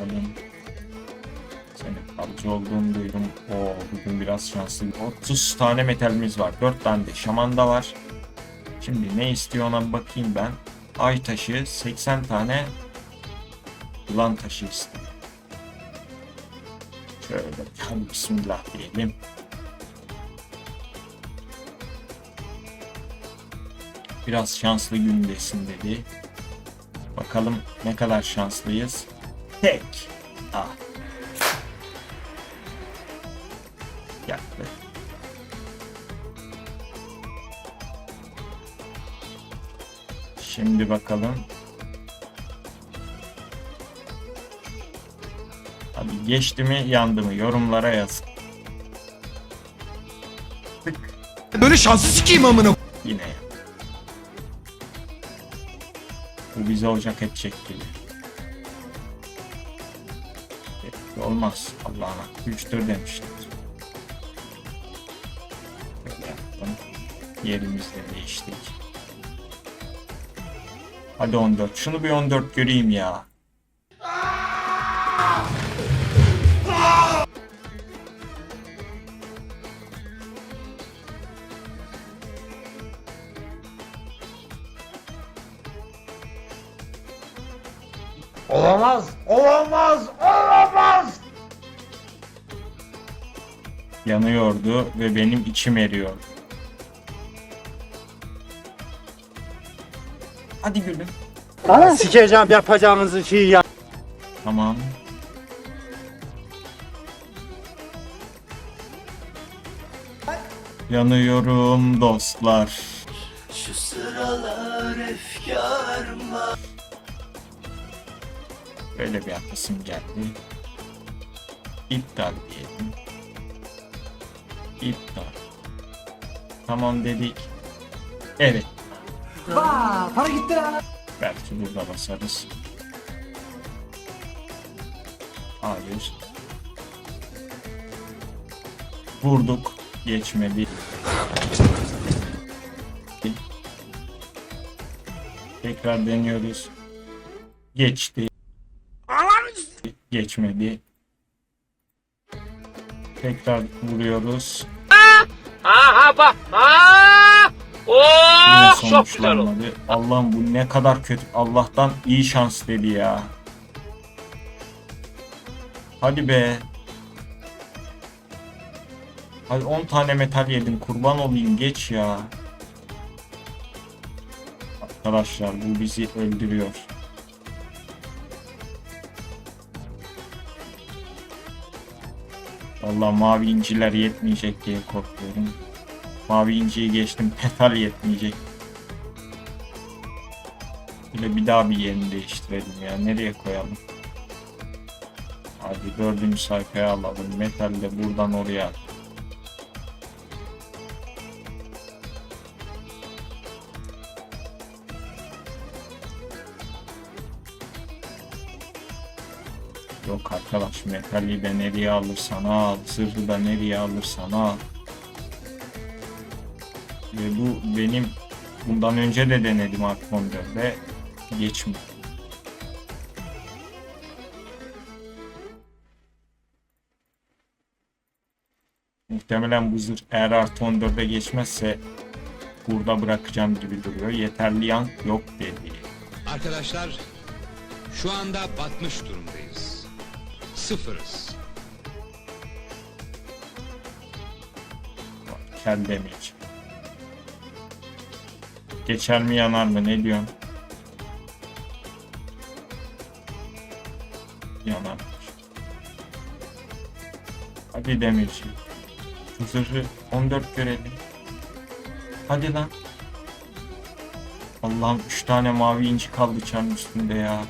Bakalım. Senin kalıcı olduğunu duydum. Oo, bugün biraz şanslı. 30 tane metalimiz var. 4 tane de şamanda var. Şimdi ne istiyor ona bakayım ben. Ay taşı 80 tane yılan taşı istiyor. Şöyle hadi bismillah diyelim. Biraz şanslı gündesin dedi. Bakalım ne kadar şanslıyız. Tek. Ah. Yaktı. Şimdi bakalım. Hadi geçti mi yandı mı yorumlara yazın. Tık. Böyle şansı sikeyim amına. Yine. Bu bize ocak edecek gibi. Olmaz Allah'ına. 3 tür demişler. Böyle yaptım. Yerimizde değiştik. Hadi 14. Şunu bir 14 göreyim ya. Olamaz, olamaz. Yanıyordu ve benim içim eriyordu. Hadi gülüm. Sikeceğim yapacağınızı şeyi ya. Tamam. Yanıyorum dostlar. Şu sıralar efkarma Böyle bir yapasım geldi. İptal diyelim. İptal. Tamam dedik. Evet. Para gitti lan. Belki burada basarız. Hayır. Vurduk. Geçmedi. Tekrar deniyoruz. Geçti. Geçmedi. Tekrar vuruyoruz. Aha bak. Aa! Yine Oh, çok güzel oldu. Allah'ım bu ne kadar kötü. Allah'tan iyi şans dedi ya. Hadi be. Hadi 10 tane metal yedim. Kurban olayım geç ya. Arkadaşlar bu bizi öldürüyor. Vallahi mavi inciler yetmeyecek diye korkuyorum. Mavi inciyi geçtim. Metal yetmeyecek. Böyle bir daha bir yerini değiştirelim ya. Nereye koyalım? Hadi dördüncü sayfaya alalım. Metal de buradan oraya at. Yok arkadaş metali de nereye alırsan al. Zırhı da nereye alırsan al. Ve bu benim bundan önce de denedim Art 14'de geçmiyor. Muhtemelen bu zırh eğer artı 14'e geçmezse burada bırakacağım gibi duruyor. Yeterli yan yok dedi. Arkadaşlar şu anda batmış durumdayız. Sıfırız. Kel damage. Geçer mi yanar mı ne diyorsun? Yanar. Hadi. Şu zırhı 14 görelim. Hadi lan. Allah'ım 3 tane mavi inci kaldı çarın üstünde ya.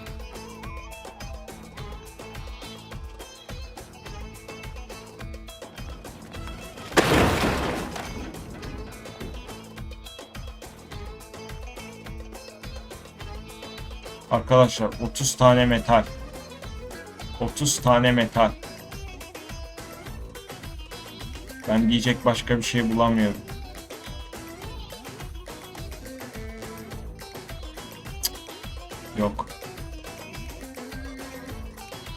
Arkadaşlar 30 tane metal. 30 tane metal. Ben diyecek başka bir şey bulamıyorum. Yok.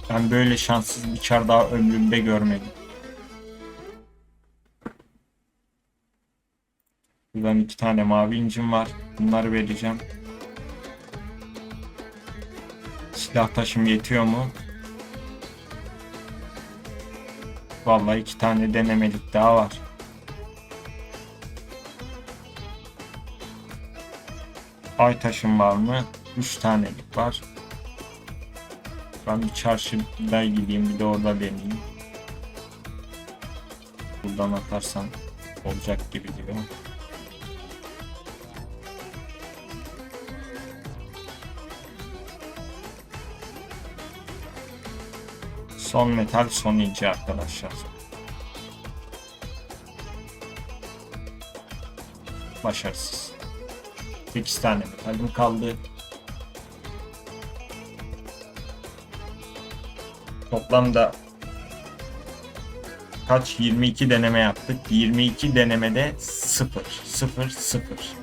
Ben böyle şanssız bir çar daha ömrümde görmedim. Buradan iki tane mavi incim var. Bunları vereceğim. Silah taşım yetiyor mu? Vallahi iki tane denemelik daha var. Ay taşım var mı? Üç tanelik var. Ben bir çarşıda gideyim bir de orada deneyeyim. Buradan atarsam olacak gibi diyor. Son metal son inci arkadaşlar. Başarısız. 8 tane metalim kaldı. Toplamda kaç 22 deneme yaptık. 22 denemede 0 0 0